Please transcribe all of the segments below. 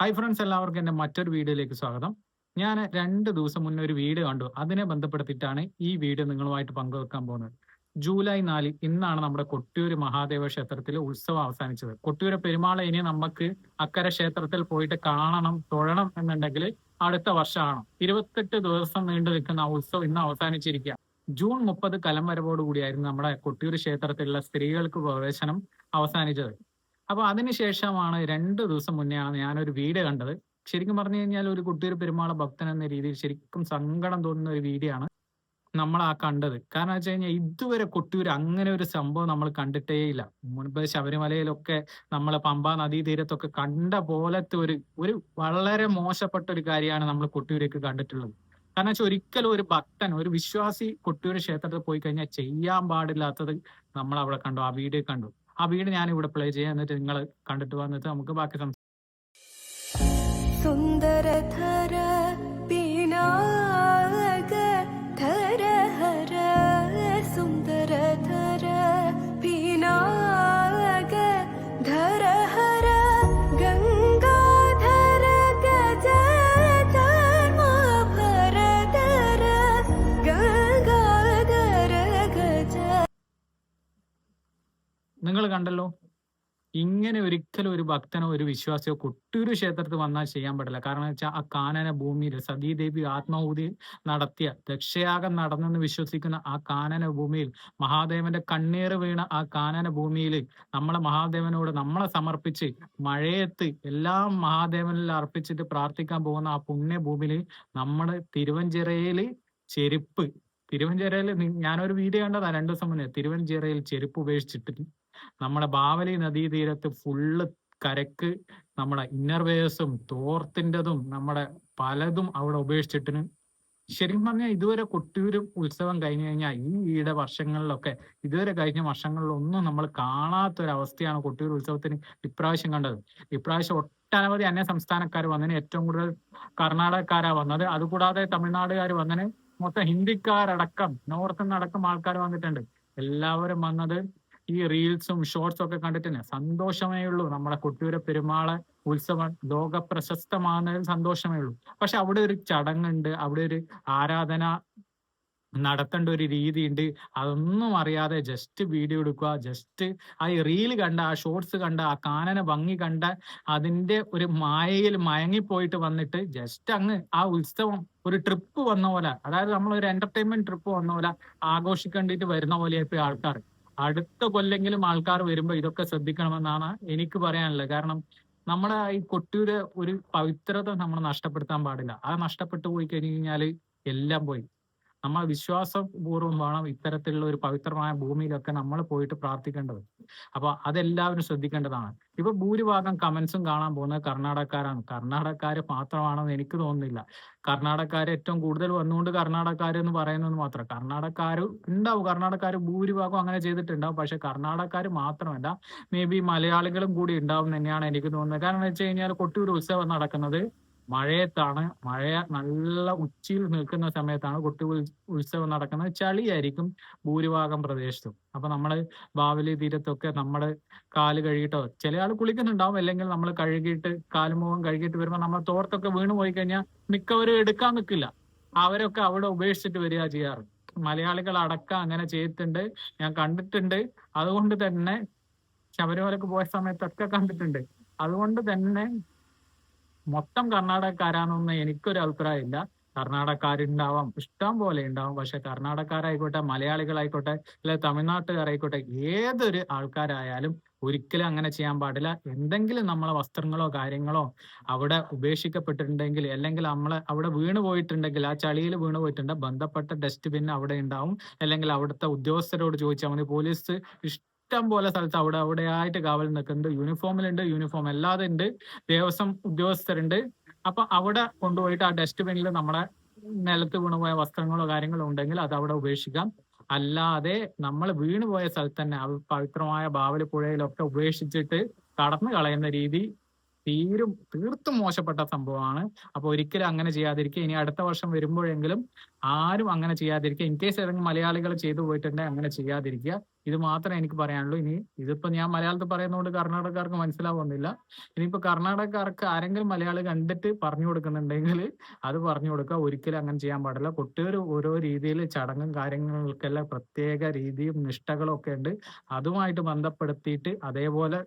Hi friends എല്ലാവർക്കും എന്റെ മറ്റൊരു വീഡിയോയിലേക്ക് സ്വാഗതം. ഞാൻ രണ്ട് ദിവസം മുന്നേ ഒരു വീഡിയോ കണ്ടു. അതിനെ ബന്ധപ്പെടുത്തിയിട്ടാണ് ഈ വീഡിയോ നിങ്ങളുമായിട്ട് പങ്കുവെക്കാൻ പോകുന്നത്. ജൂലൈ നാല് ഇന്നാണ് നമ്മുടെ കൊട്ടിയൂർ മഹാദേവ ക്ഷേത്രത്തിൽ ഉത്സവം അവസാനിച്ചത്. കൊട്ടിയൂർ പെരുമാളെ ഇനി നമുക്ക് അക്കര ക്ഷേത്രത്തിൽ പോയിട്ട് കാണണം തൊഴണം എന്നുണ്ടെങ്കിൽ അടുത്ത വർഷമാണ് ഇരുപത്തെട്ട് ദിവസം നീണ്ടു നിൽക്കുന്ന ഉത്സവം ഇന്ന് അവസാനിച്ചിരിക്കുക ജൂൺ മുപ്പത് കലം വരവോടുകൂടിയായിരുന്നു നമ്മുടെ കൊട്ടിയൂർ ക്ഷേത്രത്തിലുള്ള സ്ത്രീകൾക്ക് പ്രവേശനം അവസാനിച്ചത്. അപ്പൊ അതിനുശേഷമാണ് രണ്ട് ദിവസം മുന്നെയാണ് ഞാനൊരു വീഡിയോ കണ്ടത്. ശരിക്കും പറഞ്ഞു കഴിഞ്ഞാൽ ഒരു കുട്ടിയൊരു പെരുമാള ഭക്തൻ എന്ന രീതിയിൽ ശരിക്കും സങ്കടം തോന്നുന്ന ഒരു വീഡിയോ ആണ് നമ്മൾ ആ കണ്ടത്. കാരണം വെച്ച് കഴിഞ്ഞാൽ ഇതുവരെ കൊട്ടിയൂർ അങ്ങനെ ഒരു സംഭവം നമ്മൾ കണ്ടിട്ടേ ഇല്ല. മുൻപ് ശബരിമലയിലൊക്കെ നമ്മൾ പമ്പ നദീതീരത്തൊക്കെ കണ്ട പോലത്തെ ഒരു ഒരു വളരെ മോശപ്പെട്ട ഒരു കാര്യമാണ് നമ്മൾ കൊട്ടിയൂരേക്ക് കണ്ടിട്ടുള്ളത്. കാരണം വെച്ചാൽ ഒരിക്കലും ഒരു ഭക്തൻ ഒരു വിശ്വാസി കൊട്ടിയൂർ ക്ഷേത്രത്തിൽ പോയി കഴിഞ്ഞാൽ ചെയ്യാൻ പാടില്ലാത്തത് നമ്മൾ അവിടെ കണ്ടു ആ വീഡിയോ കണ്ടു. ആ വീട് ഞാൻ ഇവിടെ പ്ലേ ചെയ്യാം. എന്നിട്ട് നിങ്ങൾ കണ്ടിട്ട് വന്നിട്ട് നമുക്ക് ബാക്കി സംസാരിക്കാം നിങ്ങൾ കണ്ടല്ലോ? ഇങ്ങനെ ഒരിക്കലും ഒരു ഭക്തനോ ഒരു വിശ്വാസിയോ കൊട്ടൂരു ക്ഷേത്രത്തിൽ വന്നാൽ ചെയ്യാൻ പാടില്ല. കാരണം വെച്ചാൽ ആ കാനന ഭൂമിയിൽ സതീദേവി ആത്മാഹൂതി നടത്തിയ ദക്ഷയാഗം നടന്നെന്ന് വിശ്വസിക്കുന്ന ആ കാനന ഭൂമിയിൽ മഹാദേവന്റെ കണ്ണീർ വീണ ആ കാനന ഭൂമിയിൽ നമ്മളെ മഹാദേവനോട് നമ്മളെ സമർപ്പിച്ച് മഴയത്ത് എല്ലാം മഹാദേവനിൽ അർപ്പിച്ചിട്ട് പ്രാർത്ഥിക്കാൻ പോകുന്ന ആ പുണ്യ പുണ്യഭൂമിയിൽ നമ്മുടെ തിരുവഞ്ചിറയിൽ ചെരുപ്പ്. തിരുവഞ്ചിറയിൽ ഞാനൊരു വീഡിയോ കണ്ടതാ രണ്ടു ദിവസം മുന്നേ. തിരുവഞ്ചിറയിൽ ചെരുപ്പ് ഉപേക്ഷിച്ചിട്ട്. നമ്മുടെ ബാവലി നദീതീരത്ത് ഫുള്ള് കരക്ക് നമ്മുടെ ഇന്നർവേഴ്സും തോർത്തിന്റെതും നമ്മുടെ പലതും അവിടെ ഉപേക്ഷിച്ചിട്ടിന്. ശരിക്കും പറഞ്ഞാൽ ഇതുവരെ കൊട്ടിയൂരും ഉത്സവം കഴിഞ്ഞു കഴിഞ്ഞാൽ ഈ ഈടെ വർഷങ്ങളിലൊക്കെ ഇതുവരെ കഴിഞ്ഞ വർഷങ്ങളിലൊന്നും നമ്മൾ കാണാത്തൊരവസ്ഥയാണ് കൊട്ടിയൂർ ഉത്സവത്തിന് ഇപ്രാവശ്യം കണ്ടത്. ഇപ്രാവശ്യം ഒട്ടനവധി അന്യ സംസ്ഥാനക്കാർ വന്നതിന് ഏറ്റവും കൂടുതൽ കർണാടകക്കാരാണ് വന്നത്. അതുകൂടാതെ തമിഴ്നാടുകാർ വന്നതിന് മൊത്തം ഹിന്ദിക്കാരടക്കം നോർത്ത് നിന്നടക്കം ആൾക്കാർ വന്നിട്ടുണ്ട്. എല്ലാവരും വന്നത് ഈ റീൽസും ഷോർട്സും ഒക്കെ കണ്ടിട്ട് സന്തോഷമേ ഉള്ളൂ. നമ്മളെ കുട്ടിയുടെ പെരുമാൾ ഉത്സവം ലോക പ്രശസ്തമാകുന്നതിൽ സന്തോഷമേ ഉള്ളൂ. പക്ഷെ അവിടെ ഒരു ചടങ്ങുണ്ട് അവിടെ ഒരു ആരാധന നടത്തേണ്ട ഒരു രീതിയുണ്ട്. അതൊന്നും അറിയാതെ ജസ്റ്റ് വീഡിയോ എടുക്കുക ജസ്റ്റ് ആ റീൽ കണ്ട ആ ഷോർട്സ് കണ്ട ആ കാനന ഭംഗി കണ്ട അതിന്റെ ഒരു മായയിൽ മയങ്ങിപ്പോയിട്ട് വന്നിട്ട് ജസ്റ്റ് അങ്ങ് ആ ഉത്സവം ഒരു ട്രിപ്പ് വന്ന പോലെ അതായത് നമ്മൾ ഒരു എന്റർടൈൻമെന്റ് ട്രിപ്പ് വന്ന പോലെ ആഘോഷിക്കേണ്ടിട്ട് വരുന്ന പോലെ ഇപ്പൊ ആൾക്കാർ അടുത്ത കൊല്ലെങ്കിലും ആൾക്കാർ വരുമ്പോൾ ഇതൊക്കെ ശ്രദ്ധിക്കണമെന്നാണ് എനിക്ക് പറയാനുള്ളത്. കാരണം നമ്മുടെ ഈ കൊട്ടിയൂര് ഒരു പവിത്രത നമ്മൾ നഷ്ടപ്പെടുത്താൻ പാടില്ല. ആ നഷ്ടപ്പെട്ടു പോയി കഴിഞ്ഞു കഴിഞ്ഞാൽ എല്ലാം പോയി. നമ്മൾ വിശ്വാസപൂർവം വേണം ഇത്തരത്തിലുള്ള ഒരു പവിത്രമായ ഭൂമിയിലൊക്കെ നമ്മൾ പോയിട്ട് പ്രാർത്ഥിക്കേണ്ടത്. അപ്പൊ അതെല്ലാവരും ശ്രദ്ധിക്കേണ്ടതാണ്. ഇപ്പൊ ഭൂരിഭാഗം കമന്റ്സും കാണാൻ പോകുന്നത് കർണാടകക്കാരാണ്. കർണാടകക്കാര് മാത്രമാണെന്ന് എനിക്ക് തോന്നുന്നില്ല. കർണാടകക്കാർ ഏറ്റവും കൂടുതൽ വന്നുകൊണ്ട് കർണാടകക്കാർ എന്ന് പറയുന്നത് മാത്രം. കർണാടകക്കാർ ഉണ്ടാവും. കർണാടകക്കാർ ഭൂരിഭാഗം അങ്ങനെ ചെയ്തിട്ടുണ്ടാവും. പക്ഷെ കർണാടകക്കാർ മാത്രമല്ല മേ ബി മലയാളികളും കൂടി ഉണ്ടാവും തന്നെയാണ് എനിക്ക് തോന്നുന്നത്. കാരണം വെച്ച് കഴിഞ്ഞാൽ കൊട്ടിയൂർ ഉത്സവം നടക്കുന്നത് മഴയത്താണ് മഴ നല്ല ഉച്ചയിൽ നിൽക്കുന്ന സമയത്താണ് കൊട്ടി ഉത്സവം നടക്കുന്നത് ചളിയായിരിക്കും ഭൂരിഭാഗം പ്രദേശത്തും. അപ്പൊ നമ്മൾ ബാവലി തീരത്തൊക്കെ നമ്മൾ കാൽ കഴുകിയിട്ടോ ചില ആൾ കുളിക്കുന്നുണ്ടാവും അല്ലെങ്കിൽ നമ്മൾ കഴുകിയിട്ട് കാലുമുഖം കഴുകിയിട്ട് വരുമ്പോൾ നമ്മൾ തോർത്തൊക്കെ വീണ് പോയി കഴിഞ്ഞാൽ മിക്കവരും എടുക്കാൻ നിൽക്കില്ല അവരൊക്കെ അവിടെ ഉപേക്ഷിച്ചിട്ട് വരിക ചെയ്യാറ്. മലയാളികൾ അടക്കം അങ്ങനെ ചെയ്തിട്ടുണ്ട് ഞാൻ കണ്ടിട്ടുണ്ട്. അതുകൊണ്ട് തന്നെ ശബരിമലക്ക് പോയ സമയത്തൊക്കെ കണ്ടിട്ടുണ്ട്. അതുകൊണ്ട് തന്നെ മൊത്തം കർണാടകക്കാരാണെന്ന് എനിക്കൊരു അഭിപ്രായമില്ല കർണാടകക്കാരുണ്ടാവാം ഇഷ്ടം പോലെ ഉണ്ടാവും. പക്ഷെ കർണാടകക്കാരായിക്കോട്ടെ മലയാളികളായിക്കോട്ടെ അല്ലെ തമിഴ്നാട്ടുകാരായിക്കോട്ടെ ഏതൊരു ആൾക്കാരായാലും ഒരിക്കലും അങ്ങനെ ചെയ്യാൻ പാടില്ല. എന്തെങ്കിലും നമ്മളെ വസ്ത്രങ്ങളോ കാര്യങ്ങളോ അവിടെ ഉപേക്ഷിക്കപ്പെട്ടിട്ടുണ്ടെങ്കിൽ അല്ലെങ്കിൽ നമ്മളെ അവിടെ വീണ് പോയിട്ടുണ്ടെങ്കിൽ ആ ചളിയിൽ വീണ് പോയിട്ടുണ്ട് ബന്ധപ്പെട്ട ഡസ്റ്റ്ബിൻ അവിടെ ഉണ്ടാവും. അല്ലെങ്കിൽ അവിടുത്തെ ഉദ്യോഗസ്ഥരോട് ചോദിച്ചാൽ മതി പോലീസ് ഇഷ്ടം പോലെ സ്ഥലത്ത് അവിടെ അവിടെ ആയിട്ട് കാവൽ നിൽക്കുന്നുണ്ട്. യൂണിഫോമിലുണ്ട് യൂണിഫോം അല്ലാതെ ഉണ്ട് ദേവസ്വം ഉദ്യോഗസ്ഥരുണ്ട്. അപ്പൊ അവിടെ കൊണ്ടുപോയിട്ട് ആ ഡസ്റ്റ്ബിനിൽ നമ്മുടെ നിലത്ത് വീണുപോയ വസ്ത്രങ്ങളോ കാര്യങ്ങളോ ഉണ്ടെങ്കിൽ അത് അവിടെ ഉപേക്ഷിക്കാം. അല്ലാതെ നമ്മൾ വീണുപോയ സ്ഥലത്ത് തന്നെ പവിത്രമായ ബാവലി പുഴയിലൊക്കെ ഉപേക്ഷിച്ചിട്ട് കടന്നു കളയുന്ന രീതി തീരും തീർത്തും മോശപ്പെട്ട സംഭവമാണ്. അപ്പൊ ഒരിക്കലും അങ്ങനെ ചെയ്യാതിരിക്കുക. ഇനി അടുത്ത വർഷം വരുമ്പോഴെങ്കിലും ആരും അങ്ങനെ ചെയ്യാതിരിക്കുക. ഇൻ കേസ് ഏതെങ്കിലും മലയാളികൾ ചെയ്തു പോയിട്ടുണ്ടെങ്കിൽ അങ്ങനെ ചെയ്യാതിരിക്കുക. ഇത് മാത്രമേ എനിക്ക് പറയാനുള്ളൂ. ഇനി ഇതിപ്പോ ഞാൻ മലയാളത്തിൽ പറയുന്നതുകൊണ്ട് കർണാടകക്കാർക്ക് മനസ്സിലാവുന്നില്ല. ഇനിയിപ്പോ കർണാടകക്കാർക്ക് ആരെങ്കിലും മലയാളി കണ്ടിട്ട് പറഞ്ഞു കൊടുക്കുന്നുണ്ടെങ്കിൽ അത് പറഞ്ഞു കൊടുക്കുക. ഒരിക്കലും അങ്ങനെ ചെയ്യാൻ പാടില്ല. കുട്ടികൾ ഓരോ രീതിയിൽ ചടങ്ങും കാര്യങ്ങൾക്കെല്ലാം പ്രത്യേക രീതിയും നിഷ്ഠകളും ഒക്കെ ഉണ്ട്. അതുമായിട്ട് ബന്ധപ്പെടുത്തിയിട്ട് അതേപോലെ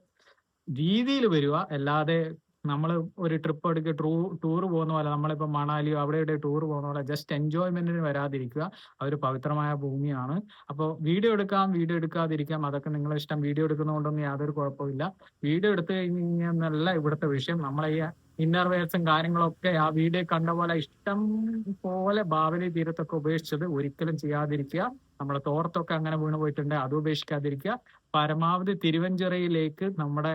രീതിയിൽ വരിക അല്ലാതെ നമ്മൾ ഒരു ട്രിപ്പ് എടുക്കുക ടൂ ടൂർ പോകുന്ന പോലെ നമ്മളിപ്പോൾ മണാലിയോ അവിടെ ഇവിടെ ടൂർ പോകുന്ന പോലെ ജസ്റ്റ് എൻജോയ്മെന്റിന് വരാതിരിക്കുക. അതൊരു പവിത്രമായ ഭൂമിയാണ്. അപ്പോൾ വീഡിയോ എടുക്കാം വീഡിയോ എടുക്കാതിരിക്കാം. അതൊക്കെ നിങ്ങളെ ഇഷ്ടം. വീഡിയോ എടുക്കുന്നതുകൊണ്ടൊന്നും യാതൊരു കുഴപ്പമില്ല വീഡിയോ എടുത്തു കഴിഞ്ഞ് കഴിഞ്ഞാൽ ഇവിടുത്തെ വിഷയം. നമ്മളെ ഈ ഇന്നർവേഴ്സും കാര്യങ്ങളൊക്കെ ആ വീഡിയോ കണ്ട പോലെ ഇഷ്ടം പോലെ ബാവലി തീരത്തൊക്കെ ഉപേക്ഷിച്ചത് ഒരിക്കലും ചെയ്യാതിരിക്കുക. നമ്മുടെ തോർത്തൊക്കെ അങ്ങനെ വീണ് പോയിട്ടുണ്ട്. അത് ഉപേക്ഷിക്കാതിരിക്കുക. പരമാവധി തിരുവഞ്ചിറയിലേക്ക് നമ്മുടെ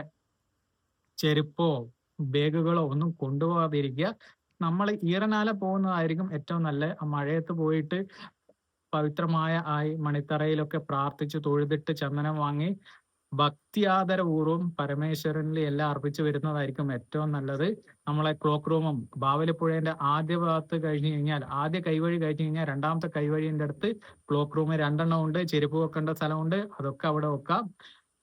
ചെരുപ്പോ ബാഗുകളോ ഒന്നും കൊണ്ടുപോകാതിരിക്കുക. നമ്മൾ ഈറനാല പോകുന്നതായിരിക്കും ഏറ്റവും നല്ല. മഴയത്ത് പോയിട്ട് പവിത്രമായ ആ മണിത്തറയിലൊക്കെ പ്രാർത്ഥിച്ച് തൊഴുതിട്ട് ചന്ദനം വാങ്ങി ഭക്തിയാദരപൂർവം പരമേശ്വരനിൽ എല്ലാം അർപ്പിച്ചു വരുന്നതായിരിക്കും ഏറ്റവും നല്ലത്. നമ്മളെ ക്ലോക്ക് റൂമും ബാവലിപ്പുഴേന്റെ ആദ്യ ഭാഗത്ത് കഴിഞ്ഞു കഴിഞ്ഞാൽ ആദ്യ കൈവഴി കഴിഞ്ഞു കഴിഞ്ഞാൽ രണ്ടാമത്തെ കൈവഴിന്റെ അടുത്ത് ക്ലോക്ക് റൂം രണ്ടെണ്ണം ഉണ്ട്. ചെരുപ്പ് വെക്കേണ്ട സ്ഥലമുണ്ട്. അതൊക്കെ അവിടെ വെക്കാം.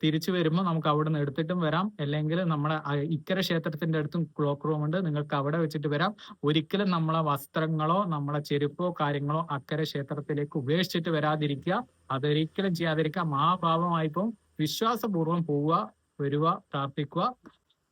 തിരിച്ചു വരുമ്പോൾ നമുക്ക് അവിടെ നിന്ന് എടുത്തിട്ടും വരാം. അല്ലെങ്കിൽ നമ്മുടെ ഇക്കര ക്ഷേത്രത്തിന്റെ അടുത്തും ക്ലോക്ക് റൂം ഉണ്ട്. നിങ്ങൾക്ക് അവിടെ വെച്ചിട്ട് വരാം. ഒരിക്കലും നമ്മളെ വസ്ത്രങ്ങളോ നമ്മളെ ചെരുപ്പോ കാര്യങ്ങളോ അക്കര ക്ഷേത്രത്തിലേക്ക് ഉപേക്ഷിച്ചിട്ട് വരാതിരിക്കുക. അതൊരിക്കലും ചെയ്യാതിരിക്കുക. മഹാഭാവമായിപ്പോ വിശ്വാസപൂർവം പോവുക വരിക പ്രാർത്ഥിക്കുക.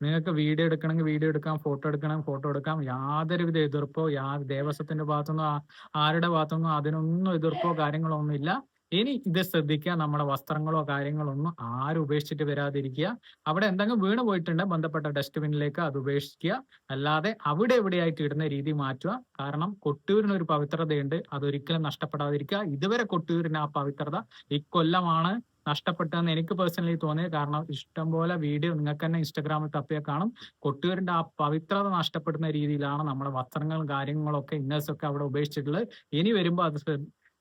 നിങ്ങൾക്ക് വീഡിയോ എടുക്കണമെങ്കിൽ വീഡിയോ എടുക്കാം ഫോട്ടോ എടുക്കണമെങ്കിൽ ഫോട്ടോ എടുക്കാം. യാതൊരുവിധ എതിർപ്പോ യാ ദേവസ്വത്തിന്റെ ഭാഗത്തുനിന്നോ ആരുടെ ഭാഗത്തുനിന്നോ അതിനൊന്നും എതിർപ്പോ കാര്യങ്ങളോ ഒന്നുമില്ല. ഇനി ഇത് ശ്രദ്ധിക്കുക. നമ്മുടെ വസ്ത്രങ്ങളോ കാര്യങ്ങളോ ഒന്നും ആരും ഉപേക്ഷിച്ചിട്ട് വരാതിരിക്കുക. അവിടെ എന്തെങ്കിലും വീണ് പോയിട്ടുണ്ടെങ്കിൽ ബന്ധപ്പെട്ട ഡസ്റ്റ്ബിന്നിലേക്ക് അത് ഉപേക്ഷിക്കുക. അല്ലാതെ അവിടെ എവിടെയായിട്ട് ഇടുന്ന രീതി മാറ്റുക. കാരണം കൊട്ടൂരിന് ഒരു പവിത്രതയുണ്ട്. അതൊരിക്കലും നഷ്ടപ്പെടാതിരിക്കുക. ഇതുവരെ കൊട്ടൂരിന് ആ പവിത്രത ഇക്കൊല്ലമാണ് നഷ്ടപ്പെട്ടതെന്ന് എനിക്ക് പേഴ്സണലി തോന്നിയത്. കാരണം ഇഷ്ടംപോലെ വീഡിയോ നിങ്ങൾക്ക് തന്നെ ഇൻസ്റ്റാഗ്രാമിൽ തപ്പിയാൽ കാണും. കൊട്ടൂരിന്റെ ആ പവിത്രത നഷ്ടപ്പെടുന്ന രീതിയിലാണ് നമ്മുടെ വസ്ത്രങ്ങളും കാര്യങ്ങളൊക്കെ ഇന്നേഴ്സൊക്കെ അവിടെ ഉപേക്ഷിച്ചിട്ടുള്ളത്. ഇനി വരുമ്പോൾ അത്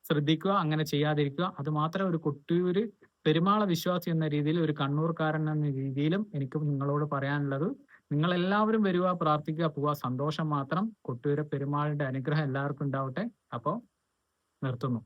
ശ്രദ്ധിക്കുക അങ്ങനെ ചെയ്യാതിരിക്കുക. അത് മാത്രമേ ഒരു കൊട്ടിയൂര് പെരുമാള വിശ്വാസി എന്ന രീതിയിൽ ഒരു കണ്ണൂർക്കാരൻ എന്ന രീതിയിലും എനിക്ക് നിങ്ങളോട് പറയാനുള്ളത്. നിങ്ങൾ എല്ലാവരും വരിക പ്രാർത്ഥിക്കുക പോവുക. സന്തോഷം മാത്രം. കൊട്ടിയൂര് പെരുമാളിന്റെ അനുഗ്രഹം എല്ലാവർക്കും ഉണ്ടാവട്ടെ. അപ്പോൾ നിർത്തുന്നു.